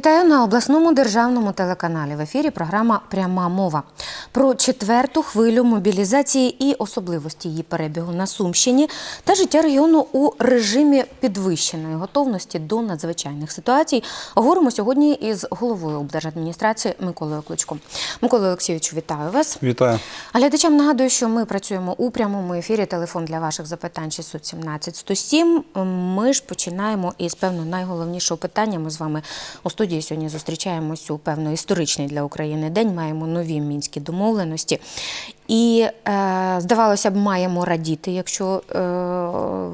Вітаю на обласному державному телеканалі. В ефірі програма Пряма мова про четверту хвилю мобілізації і особливості її перебігу на Сумщині та життя регіону у режимі підвищеної готовності до надзвичайних ситуацій. Говоримо сьогодні із головою облдержадміністрації Миколою Кличком. Микола Олексійовичу, вітаю вас. Вітаю. Глядачам нагадую, що ми працюємо у прямому ефірі. Телефон для ваших запитань 617 107. Ми ж починаємо із певно найголовнішого питання. Ми з вами у студії сьогодні зустрічаємось у певно історичний для України день. Маємо нові мінські домовленості. І е, здавалося б, маємо радіти, якщо е,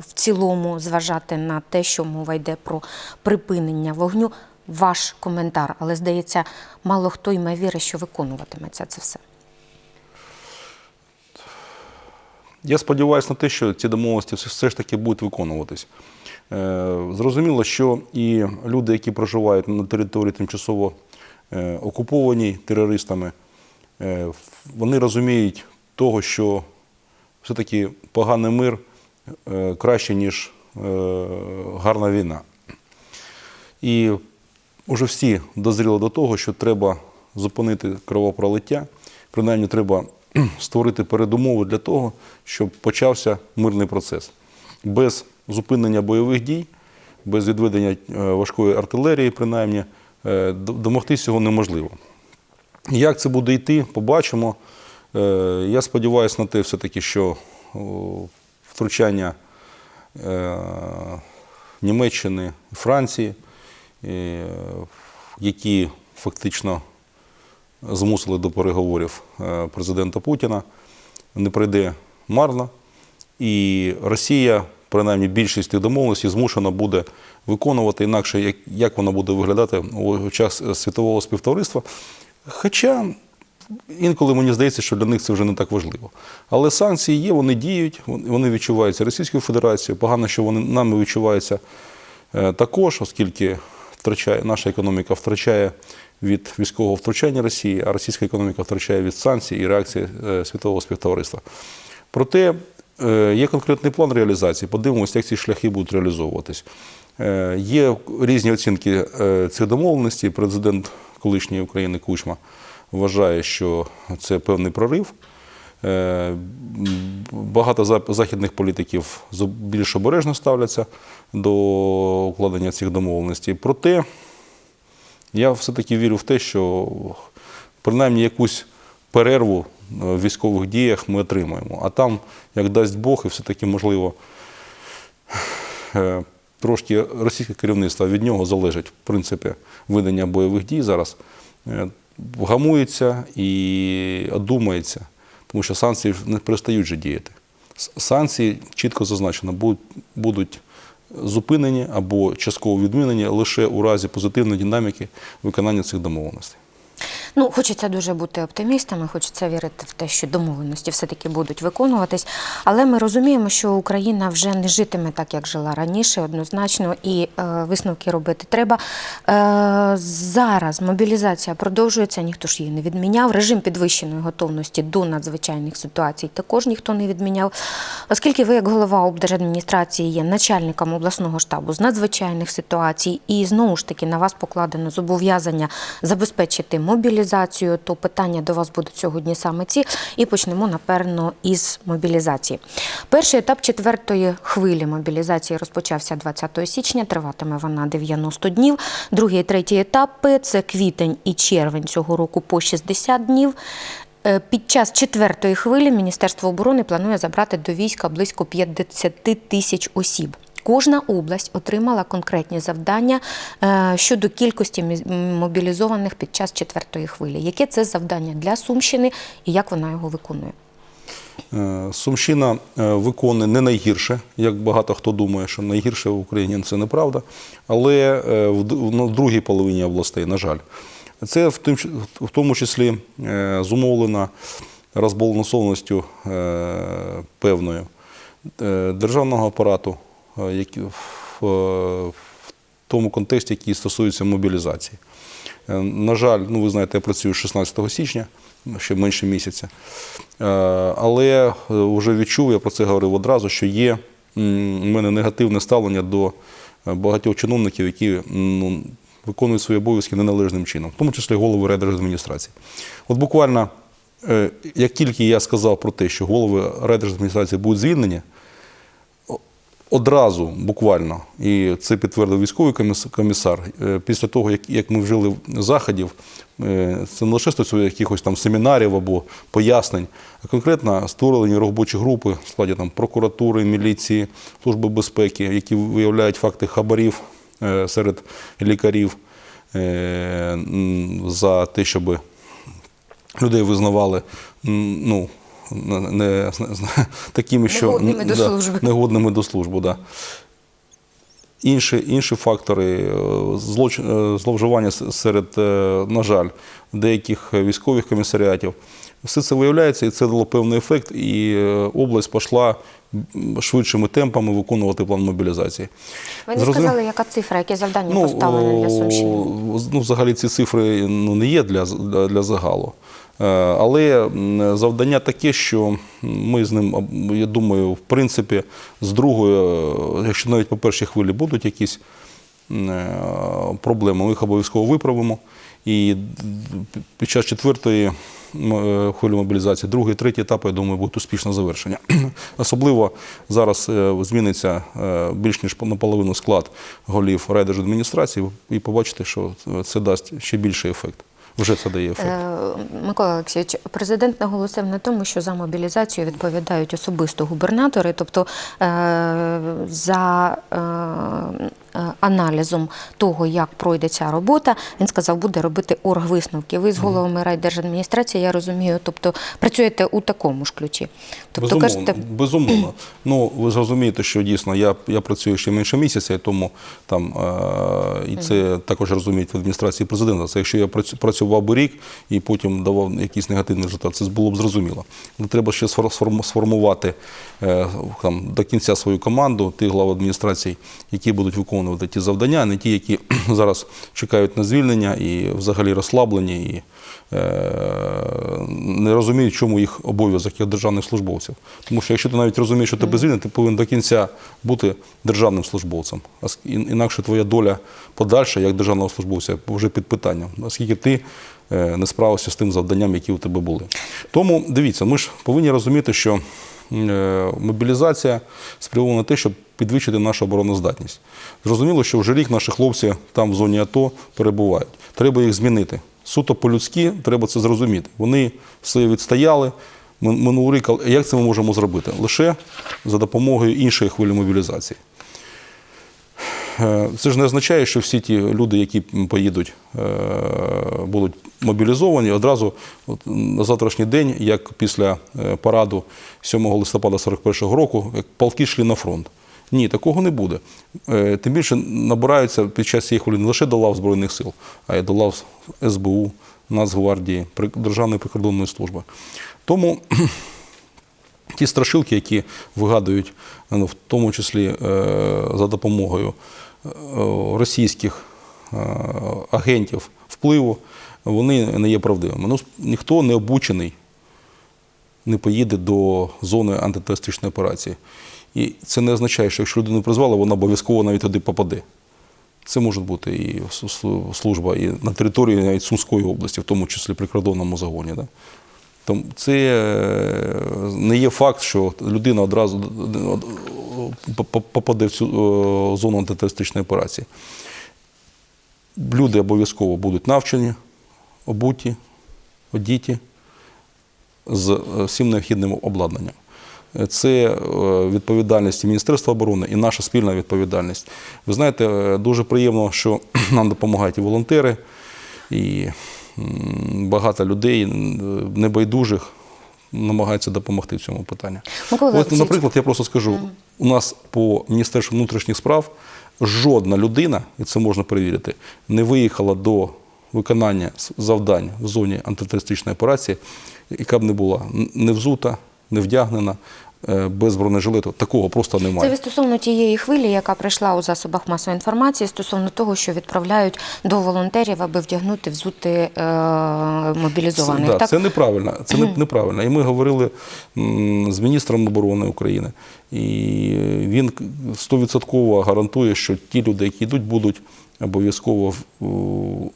в цілому зважати на те, що мова йде про припинення вогню. Ваш коментар, але здається, мало хто й має віри, що виконуватиметься це все. Я сподіваюся на те, що ці домовленості все- ж таки будуть виконуватись. Е, Зрозуміло, що і люди, які проживають на території тимчасово окупованій терористами, вони розуміють того, що все-таки поганий мир е, краще, ніж е, гарна війна. І вже всі дозріли до того, що треба зупинити кровопролиття. Принаймні, треба створити передумови для того, щоб почався мирний процес. Без зупинення бойових дій, без відведення е, важкої артилерії, принаймні, е, д- домогтись цього неможливо. Як це буде йти, побачимо. Е, Я сподіваюся на те, все-таки, що втручання е, Німеччини Франції, е, які фактично змусили до переговорів президента Путіна, не пройде марно. І Росія, принаймні більшість тих домовленостей, змушена буде виконувати інакше, як, вона буде виглядати у очах світового співтовариства. Хоча інколи мені здається, що для них це вже не так важливо. Але санкції є, вони діють, вони відчуваються Російською Федерацією. Погано, що вони нами відчуваються е, також, оскільки втрачає, наша економіка втрачає від військового втручання Росії, а російська економіка втрачає від санкцій і реакції е, світового співтовариства. Проте е, є конкретний план реалізації. Подивимося, як ці шляхи будуть реалізовуватись. Є різні оцінки цих домовленостей. Президент колишньої України Кучма вважає, що це певний прорив. Е, Багато західних політиків більш обережно ставляться до укладення цих домовленостей. Проте я все-таки вірю в те, що принаймні якусь перерву е, в військових діях ми отримаємо. А там, як дасть Бог, і все-таки можливо е, трошки російське керівництво від нього залежить, в принципі, видання бойових дій зараз. е, Вгамується і одумається, тому що санкції не перестають же діяти. Санкції чітко зазначено будуть зупинені або частково відмінені лише у разі позитивної динаміки виконання цих домовленостей. Ну, хочеться дуже бути оптимістами, хочеться вірити в те, що домовленості все-таки будуть виконуватись. Але ми розуміємо, що Україна вже не житиме так, як жила раніше, однозначно, і е, висновки робити треба. Е, зараз мобілізація продовжується, ніхто ж її не відміняв. Режим підвищеної готовності до надзвичайних ситуацій також ніхто не відміняв. Оскільки ви, як голова облдержадміністрації, є начальником обласного штабу з надзвичайних ситуацій, і знову ж таки на вас покладено зобов'язання забезпечити мобілізацію, то питання до вас будуть сьогодні саме ці. І почнемо, напевно, із мобілізації. Перший етап четвертої хвилі мобілізації розпочався 20 січня, триватиме вона 90 днів. Другий і третій етапи це квітень і червень цього року по 60 днів. Е, Під час четвертої хвилі Міністерство оборони планує забрати до війська близько 50 тисяч осіб. Кожна область отримала конкретні завдання е, щодо кількості мобілізованих під час четвертої хвилі. Яке це завдання для Сумщини і як вона його виконує? Е, Сумщина е, виконує не найгірше, як багато хто думає, що найгірше в Україні це неправда. Але в другій половині областей, на жаль, це в тому числі зумовлено розбалансованістю певною державного апарату, які в, е, в тому контексті, який стосується мобілізації. Е, На жаль, ну ви знаєте, я працюю 16 січня, ще менше місяця. Е, Але е, вже відчув, я про це говорив одразу, що є у мене негативне ставлення до е, багатьох чиновників, які ну, виконують свої обов'язки неналежним чином, в тому числі голови райдержадміністрації. От буквально, е, як тільки я сказав про те, що голови райдержадміністрації будуть звільнені, одразу буквально, і це підтвердив військовий комісар, е, після того, як, ми вжили заходів, е, це не лише стосується якихось там семінарів або пояснень, а конкретно створені робочі групи в складі там, прокуратури, міліції, служби безпеки, які виявляють факти хабарів е, серед лікарів за те, щоб людей визнавали ну, не, не, такими, що Негодними до служби. негодними до служби. Да. Інші, інші фактори е, злоч, е, зловживання серед, е, на жаль, деяких військових комісаріатів. Все це виявляється, і це дало певний ефект, і область пішла швидшими темпами виконувати план мобілізації. Ви не Зрозумів? сказали, яка цифра, які завдання поставлені для Сумщини? Ну, взагалі ці цифри ну, не є для, для, для загалу. Е, Але завдання таке, що ми з ним, я думаю, в принципі, з другої, е, якщо навіть по першій хвилі будуть якісь е, проблеми, ми їх обов'язково виправимо. І під час четвертої хвилі мобілізації, другий, третій етап, я думаю, будуть успішне завершення. Особливо зараз зміниться більш ніж наполовину склад голів райдержадміністрації, і побачите, що це дасть ще більший ефект. Вже це дає ефект. Е, Микола Олексійович, президент наголосив на тому, що за мобілізацію відповідають особисто губернатори, тобто е, за е, аналізом того, як пройде ця робота, він сказав, буде робити оргвисновки. Ви з головами райдержадміністрації, я розумію, тобто працюєте у такому ж ключі. Тобто Безумовно, кажете, безумовно. Ну, ви зрозумієте, що дійсно я, я працюю ще менше місяця, і тому там, е, і це також розуміють в адміністрації президента. Це якщо я працю- працював би рік і потім давав якийсь негативний результат, це було б зрозуміло. Але треба ще сформувати е, там, до кінця свою команду, тих глав адміністрацій, які будуть виконувати ті завдання, а не ті, які зараз чекають на звільнення і взагалі розслаблені. І, е, не розуміють, чому їх обов'язок як державних службовців. Тому що якщо ти навіть розумієш, що тебе звільнять, ти повинен до кінця бути державним службовцем. А Інакше твоя доля подальша, як державного службовця, вже під питанням, оскільки ти е, не справився з тим завданням, які у тебе були. Тому дивіться, ми ж повинні розуміти, що е, мобілізація спрямована на те, щоб підвищити нашу обороноздатність. Зрозуміло, що вже рік наші хлопці там в зоні АТО перебувають. Треба їх змінити. Суто по-людськи треба це зрозуміти. Вони все відстояли мин- минулий рік. Як це ми можемо зробити? Лише за допомогою іншої хвилі мобілізації. Е, Це ж не означає, що всі ті люди, які поїдуть, е, будуть мобілізовані одразу на завтрашній день, як після е, параду 7 листопада 41-го року, як полки йшли на фронт. Ні, такого не буде. Е, Тим більше набираються під час цієї хвилини не лише до лав Збройних сил, а й до лав СБУ, Нацгвардії, Державної прикордонної служби. Тому ті страшилки, які вигадують, ну, в тому числі е, за допомогою е, російських агентів впливу, вони не є правдивими. Ну, ніхто не обучений не поїде до зони антитерористичної операції. І це не означає, що якщо людину призвали, вона обов'язково навіть туди попаде. Це може бути і служба і на території навіть Сумської області, в тому числі при кордонному загоні. Да? Тому це е, не є факт, що людина одразу п- попаде в цю е, зону антитерористичної операції. Люди обов'язково будуть навчені, обуті, одіті з е, всім необхідним обладнанням. Це е, відповідальність і Міністерства оборони і наша спільна відповідальність. Ви знаєте, е, дуже приємно, що нам допомагають і волонтери, і багато людей небайдужих намагаються допомогти в цьому питанні. Микола От, наприклад, я просто скажу: у нас по Міністерству внутрішніх справ жодна людина, і це можна перевірити, не виїхала до виконання завдань в зоні антитерористичної операції, яка б не була не взута, не вдягнена, е, без бронежилету. Такого просто Це немає. ви стосовно тієї хвилі, яка прийшла у засобах масової інформації, стосовно того, що відправляють до волонтерів, аби вдягнути, взути е, мобілізованих. Да, так? Це неправильно. Це неправильно. І ми говорили з міністром оборони України, і він стовідсотково гарантує, що ті люди, які йдуть, будуть обов'язково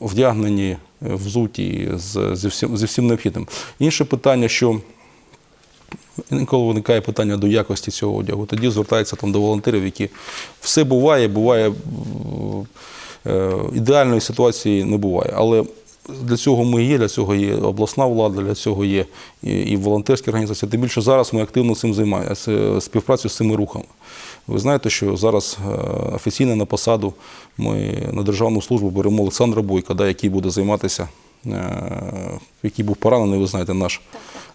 вдягнені, взуті з, зі, всім, зі всім необхідним. Інше питання, що Інколи виникає питання до якості цього одягу. Тоді звертається там до волонтерів, які все буває, буває е, ідеальної ситуації не буває. Але для цього ми є, для цього є обласна влада, для цього є і, волонтерські організації. Тим більше зараз ми активно цим займаємося, співпрацю з цими рухами. Ви знаєте, що зараз е, офіційно на посаду ми на державну службу беремо Олександра Бойка, да, який буде займатися, е, який був поранений, ви знаєте, наш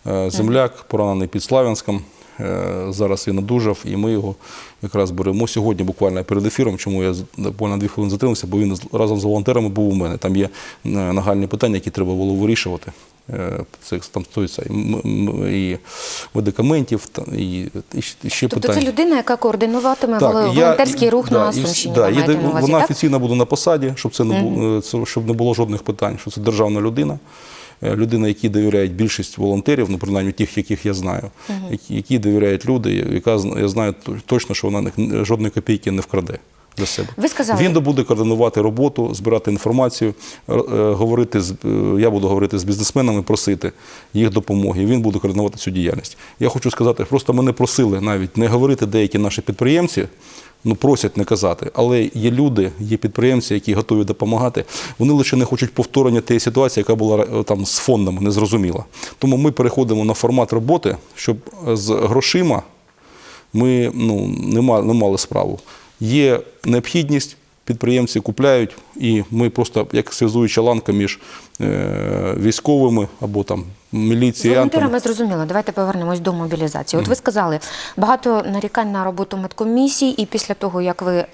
е, земляк, поранений під Славянськом. Е, Зараз він одужав, і ми його якраз беремо сьогодні, буквально перед ефіром. Чому я буквально дві хвилини затримався, бо він разом з волонтерами був у мене. Там є е, нагальні питання, які треба було вирішувати. Е, Це там стосується і, медикаментів, і, ще- Тобто питання. це людина, яка координуватиме Так, воло- я- волонтерський рух да, на Сумщині. да, є вона офіційно буде на посаді, щоб це не було, це- щоб не було жодних питань, що це державна людина. е, Людина, якій довіряють більшість волонтерів, ну принаймні тих, яких я знаю, які, які довіряють люди, яка я знаю точно, що вона жодної копійки не вкраде для себе. Ви сказали- Він буде координувати роботу, збирати інформацію, е, говорити з е, я буду говорити з бізнесменами, просити їх допомоги. Він буде координувати цю діяльність. Я хочу сказати, просто мене просили навіть не говорити деякі наші підприємці. Ну, просять не казати, але є люди, є підприємці, які готові допомагати. Вони лише не хочуть повторення тієї ситуації, яка була е, там з фондами, незрозуміла. Тому ми переходимо на формат роботи, щоб з грошима ми ну, не, мали, не мали справу. Є необхідність, підприємці купляють, і ми просто як зв'язуюча ланка між е, військовими або там міліцією. волонтерами зрозуміло. Давайте повернемось до мобілізації. От ви сказали, багато нарікань на роботу медкомісій, і після того, як ви, е,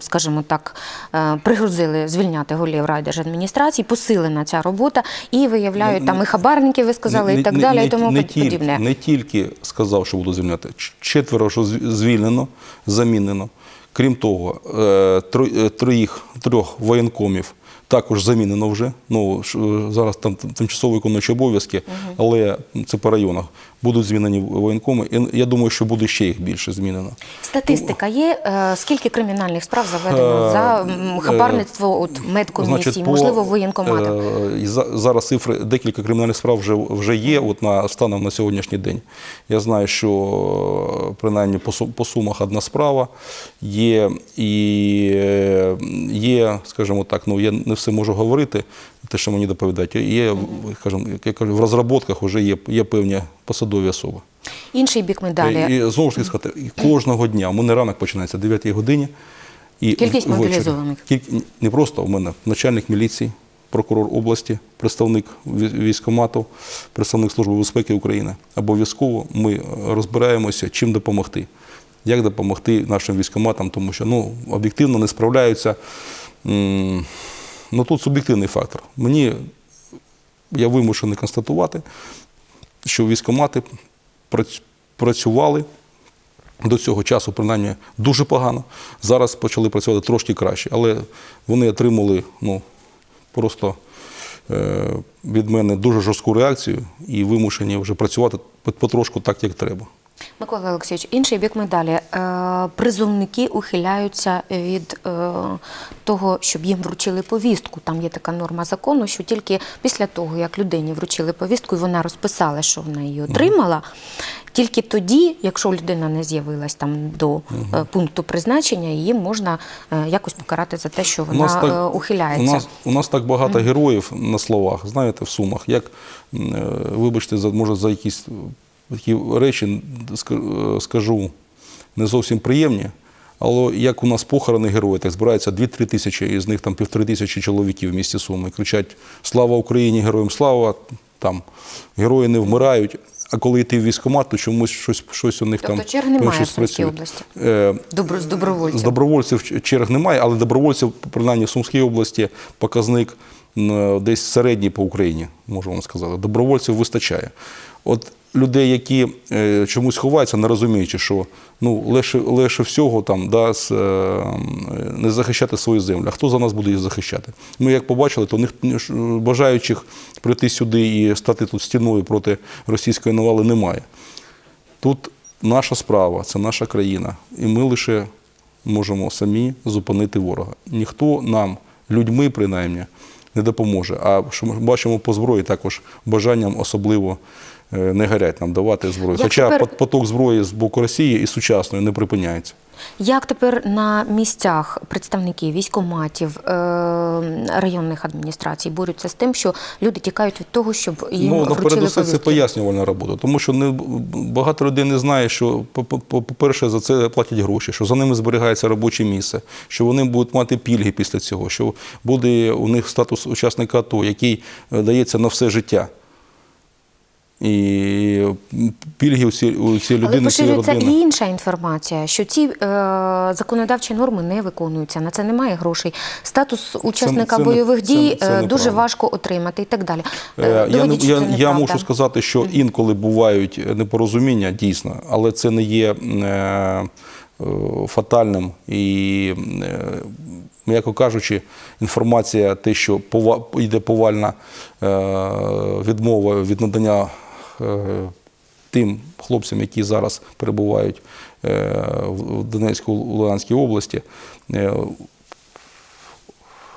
скажімо так, е, пригрузили звільняти голів райдержадміністрації, посилена ця робота, і виявляють там і хабарників, ви сказали, і так далі, і тому подібне. не тільки сказав, що буду звільняти, четверо, що звільнено, замінено. Крім того, е, е, троїх, трьох воєнкомів також замінено вже. Ну, е, зараз там тимчасово виконуючі обов'язки, але це по районах. Будуть змінені воєнкоми. І я думаю, що буде ще їх більше змінено. Статистика є, е, скільки кримінальних справ заведено Е, за м, хабарництво от, медкомісії, по, можливо, е, за- Зараз цифри, декілька кримінальних справ вже, вже є от на, станом на сьогоднішній день. Я знаю, що е, принаймні по, по Сумах одна справа є, і е, є, скажімо так, ну я не все можу говорити, те, що мені доповідають. Є, скажімо, я кажу, в розробках вже є, є певні посадові особи. Інший бік медалі. І знову ж таки сказати, і кожного дня, у мене ранок починається о 9 годині. І Кількість ввечері. мобілізованих? Кіль- Не просто у мене начальник міліції, прокурор області, представник ві- військкомату, представник Служби безпеки України. Обов'язково ми розбираємося, чим допомогти. Як допомогти нашим військкоматам, тому що ну, об'єктивно не справляються. Ну тут суб'єктивний фактор. Мені я вимушений констатувати, що військомати працювали до цього часу, принаймні, дуже погано. Зараз почали працювати трошки краще, але вони отримали ну, просто е, від мене дуже жорстку реакцію і вимушені вже працювати потрошку так, як треба. Микола Олексійович, інший бік медалі. Е, Призовники ухиляються від е, того, щоб їм вручили повістку. Там є така норма закону, що тільки після того, як людині вручили повістку, і вона розписала, що вона її отримала, тільки тоді, якщо людина не з'явилась там до е, пункту призначення, її можна якось покарати за те, що вона ухиляється. У нас, у нас так багато героїв на словах, знаєте, в Сумах. Як, вибачте, за, може, за якісь такі речі скажу не зовсім приємні, але як у нас похорони героїв, так збираються 2-3 тисячі, із них там півтори тисячі чоловіків в місті Суми. Кричать Слава Україні, героям слава! Там герої не вмирають. А коли йти в військкомат, то чомусь щось, щось у них Тобто там черг немає щось в Сумській області? Е, Добро, з добровольців. з добровольців черг немає, але добровольців, принаймні в Сумській області, показник десь середній по Україні, можу вам сказати. Добровольців вистачає. От людей, які е, чомусь ховаються, не розуміючи, що ну, легше, легше всього там, да, з, е, не захищати свою землю. А хто за нас буде їх захищати? Ми як побачили, то них бажаючих прийти сюди і стати тут стіною проти російської навали немає. Тут наша справа, це наша країна, і ми лише можемо самі зупинити ворога. Ніхто нам, людьми принаймні, не допоможе. А що ми бачимо по зброї, також бажанням особливо не горять нам давати зброю. Як Хоча тепер- поток зброї з боку Росії і сучасної не припиняється. Як тепер на місцях представники військоматів е, районних адміністрацій борються з тим, що люди тікають від того, щоб їм Ну, вручили наперед усе це пояснювальна робота, тому що не, багато людей не знає, що, по- по-перше, за це платять гроші, що за ними зберігається робоче місце, що вони будуть мати пільги після цього, що буде у них статус учасника АТО, який е, дається на все життя. І пільги у ці, людини, Але поширюється і інша інформація, що ці е, законодавчі норми не виконуються, на це немає грошей. Статус учасника це не- бойових це- дій це е, неправда. дуже важко отримати і так далі. Е, Е, Я, не- я, це я мушу сказати, що інколи бувають непорозуміння, дійсно, але це не є е, е, фатальним і, е, м'яко кажучи, інформація, те, що пова- йде повальна е, відмова від надання е, тим хлопцям, які зараз перебувають е, в Донецькій Луганській області, е,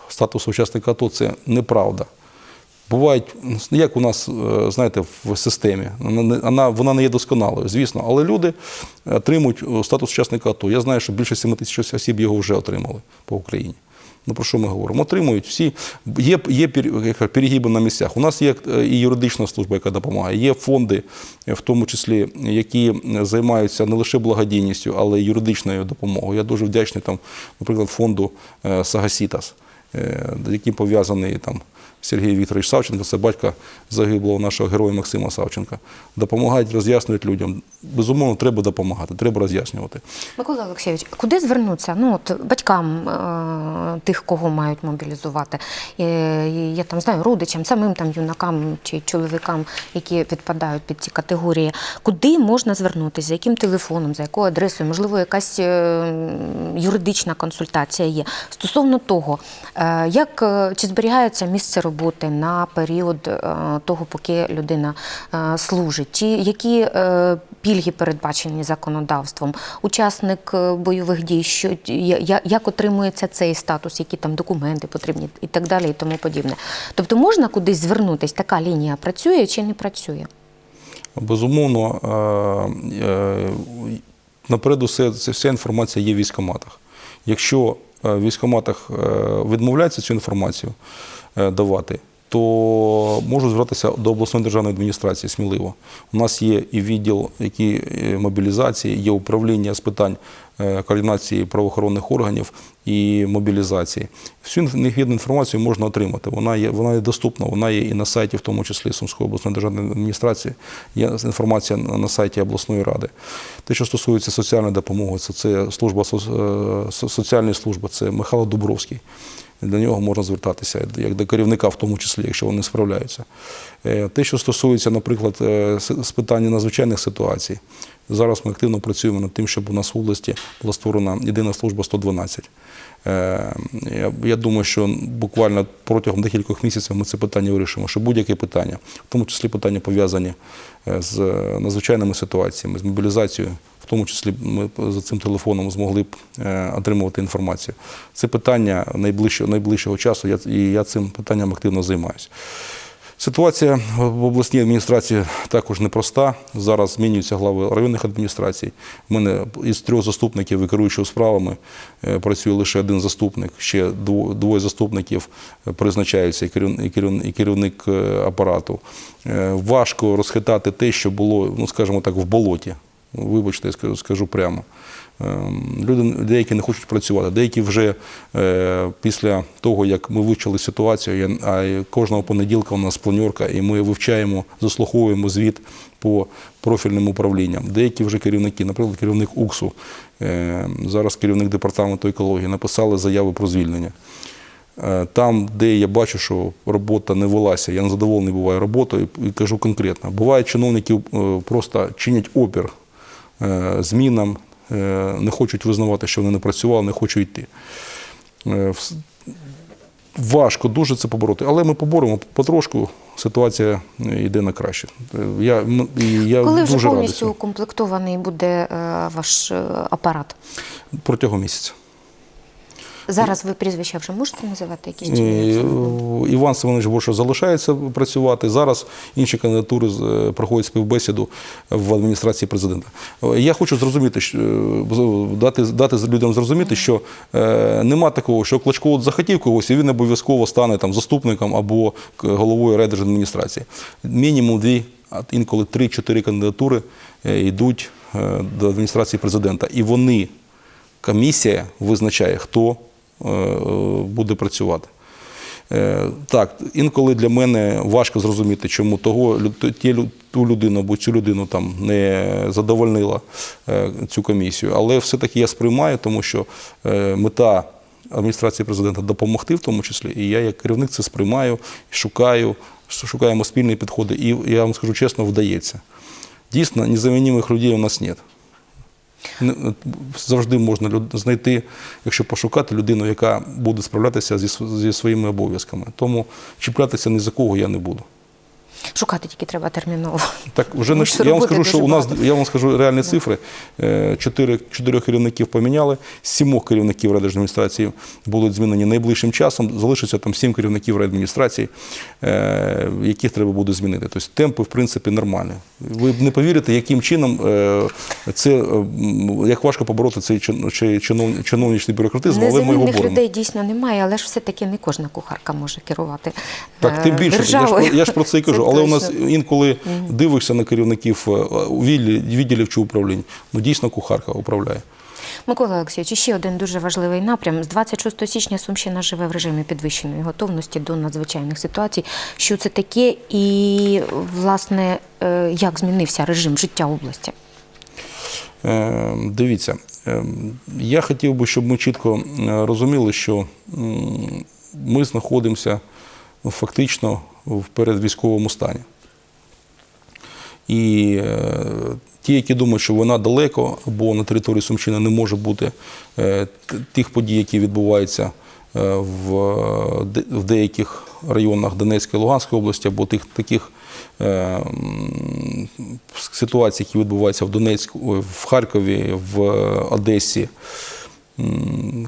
статус учасника АТО це неправда. Бувають, ну, як у нас, е, знаєте, в системі, вона вона, не є досконалою, звісно, але люди отримують е, статус учасника АТО. Я знаю, що більше 7 тисяч осіб його вже отримали по Україні. Ну про що ми говоримо? Отримують всі. Є, є пер- перегиби на місцях. У нас є е, і юридична служба, яка допомагає. Є фонди, в тому числі, які займаються не лише благодійністю, але й юридичною допомогою. Я дуже вдячний там, наприклад, фонду е, Сагасітас, е, яким пов'язаний там. Сергій Вікторович Савченко, це батько загиблого нашого героя Максима Савченка. Допомагають, роз'яснюють людям. Безумовно, треба допомагати, треба роз'яснювати. Микола Олексійович, куди звернутися? Ну, от батькам е, тих, кого мають мобілізувати. Е, я там знаю родичам, самим там юнакам чи чоловікам, які підпадають під ці категорії. Куди можна звернутися? За яким телефоном, за якою адресою? Можливо, якась е, юридична консультація є. Стосовно того, е, як е, чи зберігається місце роботи на період е, того, поки людина е, служить, чи які е, пільги передбачені законодавством, учасник бойових дій, що як отримується цей статус, які там документи потрібні і так далі, і тому подібне. Тобто можна кудись звернутися, така лінія працює чи не працює? Безумовно, наперед усе, вся інформація є в військкоматах. Якщо в військкоматах е, відмовляється цю інформацію давати, то можу звертатися до обласної державної адміністрації сміливо. У нас є і відділ які, е, мобілізації, є управління з питань е, координації правоохоронних органів і мобілізації. Всю необхідну інформацію можна отримати. Вона є, вона є доступна, вона є і на сайті, в тому числі Сумської обласної державної адміністрації. Є інформація на сайті обласної ради. Те, що стосується соціальної допомоги, це, це служба е, со- соціальної служби, це Михайло Дубровський. До нього можна звертатися, як до керівника, в тому числі, якщо вони справляються. Е, Те, що стосується, наприклад, е, з питання надзвичайних ситуацій, зараз ми активно працюємо над тим, щоб у нас в області була створена єдина служба 112. Е, Я, думаю, що буквально протягом декількох місяців ми це питання вирішимо, що будь-яке питання, в тому числі питання пов'язані е, з е, надзвичайними ситуаціями, з мобілізацією, в тому числі ми за цим телефоном змогли б отримувати інформацію. Це питання найближчого, найближчого часу, і я цим питанням активно займаюся. Ситуація в обласній адміністрації також непроста. Зараз змінюються глави районних адміністрацій. У мене із трьох заступників і керуючого справами е, працює лише один заступник. Ще двоє заступників призначаються і керівник е, апарату. Е, Важко розхитати те, що було, ну скажімо так, в болоті. Вибачте, я скажу, скажу прямо. Ем, Люди деякі не хочуть працювати, деякі вже е, після того, як ми вивчили ситуацію, а кожного понеділка у нас планерка, і ми вивчаємо, заслуховуємо звіт по профільним управлінням. Деякі вже керівники, наприклад, керівник УКСу, е, зараз керівник департаменту екології, написали заяви про звільнення. Е, Там, де я бачу, що робота не велася, я не задоволений буваю роботою і кажу конкретно. Бувають чиновники просто чинять опір змінам, е, не хочуть визнавати, що вони не працювали, не хочуть йти. Е, Важко дуже це побороти, але ми поборемо потрошку. Ситуація е, йде на краще. Е, Я, я Коли вже дуже радий повністю цьому. укомплектований буде е, ваш е, апарат? протягом місяця. Зараз ви прізвища вже можете називати якісь? чи Е, ні? Іван Семенович Бошо залишається працювати. Зараз інші кандидатури е, проходять співбесіду в адміністрації президента. Е, Я хочу зрозуміти, е, дати, дати людям зрозуміти, що е, нема такого, що Кличко от захотів когось, і він обов'язково стане там заступником або головою райдержадміністрації. Мінімум дві, а інколи три-чотири кандидатури е, йдуть е, до адміністрації президента. І вони комісія визначає, хто е, е, буде працювати. Е, Так, інколи для мене важко зрозуміти, чому того ту людину або цю людину там не задовольнила е, цю комісію. Але все-таки я сприймаю, тому що е, мета адміністрації президента допомогти в тому числі, і я як керівник це сприймаю, шукаю, шукаємо спільні підходи. І я вам скажу чесно, вдається. Дійсно, незамінних людей у нас нет. Не- Завжди можна знайти, якщо пошукати людину, яка буде справлятися зі своїми обов'язками. Тому чіплятися ні за кого я не буду. Шукати тільки треба терміново. Так вже не я вам скажу, що у нас я вам скажу реальні цифри. Е, Чотири чотирьох керівників поміняли, сімох керівників райдержадміністрації будуть змінені найближчим часом. Залишиться там сім керівників райадміністрації, е, яких треба буде змінити. Тобто темпи, в принципі, нормальні. Ви не повірите, яким чином е, це як важко побороти цей чин- чи- чинов- чиновничний бюрократизм, але ми його боремо. людей дійсно немає, але ж все-таки не кожна кухарка може керувати. Так, тим більше, я ж, я ж про це і кажу. Але у нас інколи дивишся на керівників е, відділів чи управлінь. Ну дійсно кухарка управляє. Микола Олексійович, ще один дуже важливий напрям. З 26 січня Сумщина живе в режимі підвищеної готовності до надзвичайних ситуацій. Що це таке і, власне, е, як змінився режим життя області? Е, Дивіться, я хотів би, щоб ми чітко розуміли, що ми знаходимося ну, фактично в передвійськовому стані. І е, ті, які думають, що вона далеко або на території Сумщини не може бути е, тих подій, які відбуваються е, в, де- в деяких районах Донецької і Луганської області, або тих таких ситуацій, які відбуваються в Донецьку, в Харкові, в Одесі.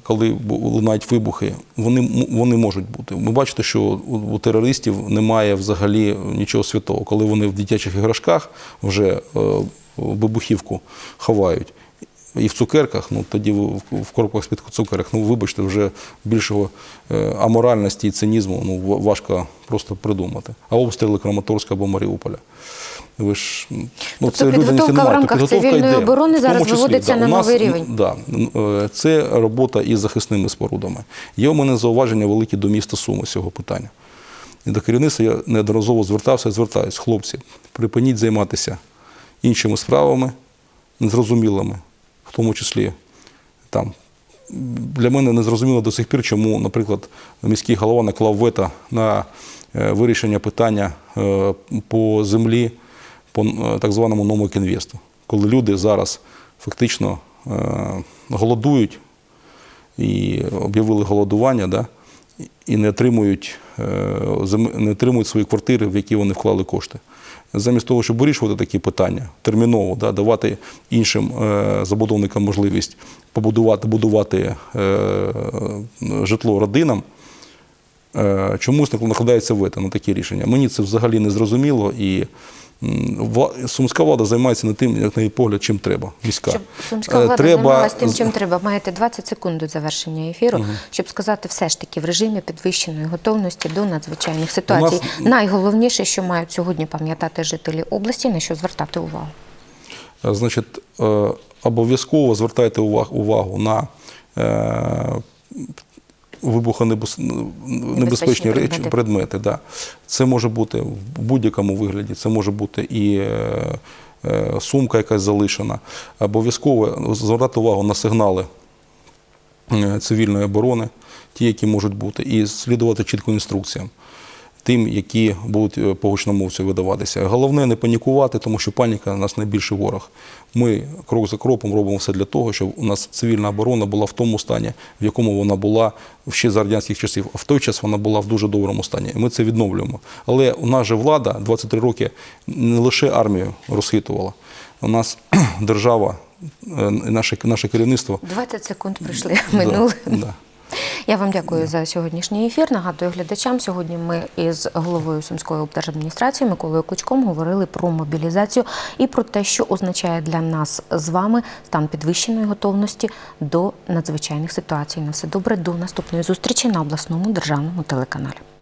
Коли лунають вибухи, вони, вони можуть бути. Ви бачите, що у, терористів немає взагалі нічого святого. Коли вони в дитячих іграшках вже е, вибухівку ховають, і в цукерках, ну тоді в, коробках з-під цукерок, ну вибачте, вже більшого е, аморальності і цинізму ну, важко просто придумати. А обстріли Краматорська або Маріуполя. Ви ж, ну, Тобто людяності підготовка в немає. рамках Підготовка цивільної йде. оборони зараз числі, виводиться да. на нас, новий рівень. Да, е, це робота із захисними спорудами. Є у мене зауваження великі до міста Суми з цього питання. І до керівництва я неодноразово звертався і звертаюсь. Хлопці, припиніть займатися іншими справами, незрозумілими, в тому числі там. Для мене не зрозуміло до сих пір, чому, наприклад, міський голова наклав вето на е, вирішення питання е, по землі по е, так званому Номок-інвесту, коли люди зараз фактично е, голодують і об'явили голодування, да, і не отримують, е, не отримують свої квартири, в які вони вклали кошти. Замість того, щоб вирішувати такі питання терміново, да, давати іншим забудовникам можливість побудувати будувати житло родинам, чомусь накладається вето на такі рішення. Мені це взагалі не зрозуміло і. Сумська влада займається не тим, як на її погляд, чим треба. Міська. Щоб сумська Е, влада треба займалася тим, чим треба. Маєте 20 секунд до завершення ефіру, щоб сказати все ж таки в режимі підвищеної готовності до надзвичайних ситуацій. Найголовніше, що мають сьогодні пам'ятати жителі області, на що звертати увагу. Е, Значить, е, обов'язково звертайте увагу на вибухонебезпечні речі, предмети. предмети. Да. Це може бути в будь-якому вигляді, це може бути і е, е, сумка якась залишена. Обов'язково звертати увагу на сигнали е, цивільної оборони, ті, які можуть бути, і слідувати чітко інструкціям. Тим, які будуть е, по гучномовцю видаватися. Головне не панікувати, тому що паніка у нас найбільший ворог. Ми крок за кроком робимо все для того, щоб у нас цивільна оборона була в тому стані, в якому вона була ще за радянських часів. А в той час вона була в дуже доброму стані. І ми це відновлюємо. Але у нас же влада 23 роки не лише армію розхитувала. У нас держава, е, наше, наше керівництво 20 секунд прийшли минули. Да, да. Я вам дякую за сьогоднішній ефір. Нагадую глядачам. Сьогодні ми із головою Сумської облдержадміністрації Миколою Кличком говорили про мобілізацію і про те, що означає для нас з вами стан підвищеної готовності до надзвичайних ситуацій. На все добре, до наступної зустрічі на обласному державному телеканалі.